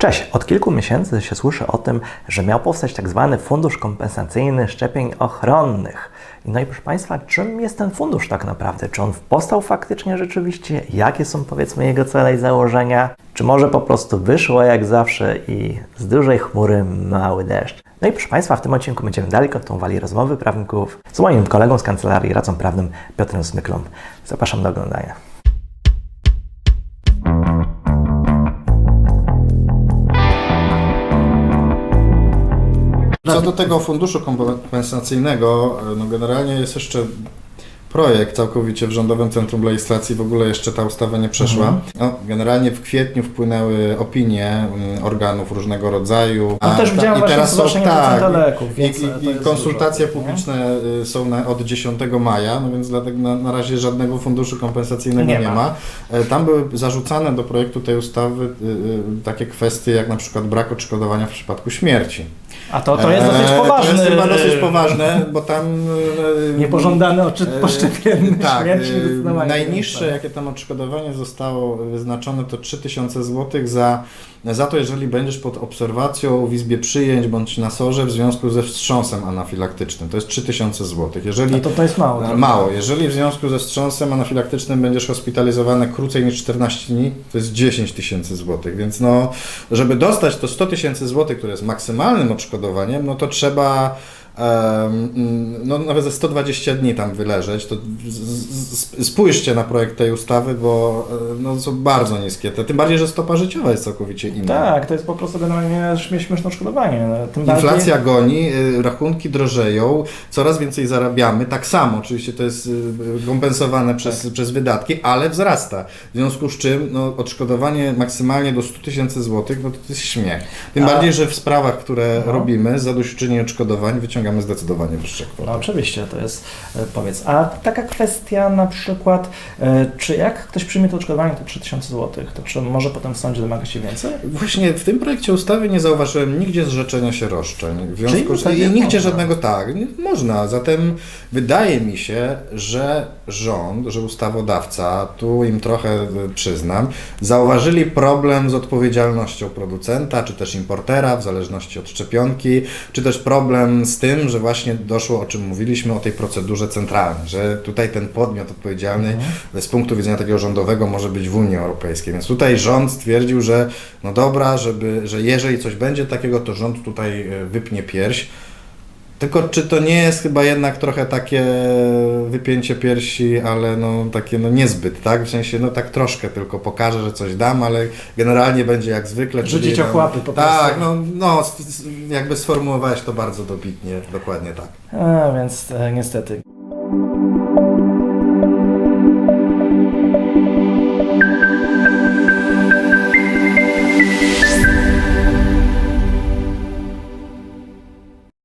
Cześć! Od kilku miesięcy się słyszy o tym, że miał powstać tak zwany fundusz kompensacyjny szczepień ochronnych. No i proszę Państwa, czym jest ten fundusz tak naprawdę? Czy on powstał faktycznie rzeczywiście? Jakie są powiedzmy jego cele i założenia? Czy może po prostu wyszło jak zawsze i z dużej chmury mały deszcz? No i proszę Państwa, w tym odcinku będziemy dalej kontynuowali rozmowy prawników z moim kolegą z kancelarii radcą prawnym Piotrem Smyklą. Zapraszam do oglądania. Co do tego funduszu kompensacyjnego, no generalnie jest jeszcze projekt całkowicie w Rządowym Centrum Legislacji, w ogóle jeszcze ta ustawa nie przeszła. No, generalnie w kwietniu wpłynęły opinie mm, organów różnego rodzaju. No też widziałem i właśnie teraz są tak, leków, i, i, to i konsultacje dużo, nie? publiczne y, są na, od 10 maja, no więc dlatego na, na razie żadnego funduszu kompensacyjnego nie, Nie ma. ma. E, Tam były zarzucane do projektu tej ustawy y, y, takie kwestie jak na przykład brak odszkodowania w przypadku śmierci. A to, to jest dosyć Eee, poważny. To jest chyba dosyć poważne, bo tam... e, Niepożądany odczyt e, poszczepienny Tak, e, zdecydowanie. najniższe jakie tam odszkodowanie zostało wyznaczone to 3000 zł za, za to, jeżeli będziesz pod obserwacją w izbie przyjęć bądź na sorze w związku ze wstrząsem anafilaktycznym. To jest 3000 zł. Jeżeli No to, to jest mało. E, Mało. Jeżeli w związku ze wstrząsem anafilaktycznym będziesz hospitalizowany krócej niż 14 dni, to jest 10 tysięcy złotych. Więc no, żeby dostać to 100 tysięcy złotych, które jest maksymalnym odszkodowaniem, no to trzeba no, nawet ze 120 dni tam wyleżeć. To spójrzcie na projekt tej ustawy, bo e, no, są bardzo niskie. Tym bardziej, że stopa życiowa jest całkowicie inna. Tak, to jest po prostu generalnie śmie- śmieszne odszkodowanie. Tym bardziej- Inflacja goni, y, rachunki drożeją, coraz więcej zarabiamy. Tak samo, oczywiście to jest y, kompensowane przez, Tak. przez wydatki, ale wzrasta. W związku z czym no, odszkodowanie maksymalnie do 100 tysięcy złotych, no to, to jest śmiech. Tym A- bardziej, że w sprawach, które No. robimy, zadośćuczynienie odszkodowań wyciągamy zdecydowanie wyższe kwoty. No oczywiście, to jest, e, powiedz, a taka kwestia na przykład, e, czy jak ktoś przyjmie to odszkodowanie, to 3000 zł, to czy może potem w sądzie domagać się więcej? Właśnie w tym projekcie ustawy nie zauważyłem nigdzie zrzeczenia się roszczeń. W związku z i nigdzie można. żadnego tak, można. Zatem wydaje mi się, że rząd, że ustawodawca, tu im trochę przyznam, zauważyli problem z odpowiedzialnością producenta, czy też importera, w zależności od szczepionki, czy też problem z tym, że właśnie doszło, o czym mówiliśmy, o tej procedurze centralnej, że tutaj ten podmiot odpowiedzialny z punktu widzenia takiego rządowego może być w Unii Europejskiej. Więc tutaj rząd stwierdził, że no dobra, żeby, że jeżeli coś będzie takiego, to rząd tutaj e, wypnie pierś. Tylko czy to nie jest chyba jednak trochę takie wypięcie piersi, ale no takie no niezbyt, tak? W sensie no tak troszkę tylko pokażę, że coś dam, ale generalnie będzie jak zwykle. Rzucić no, ochłapy po Tak, prostu. no, no s- jakby sformułowałeś to bardzo dobitnie, dokładnie tak. A, więc e, niestety.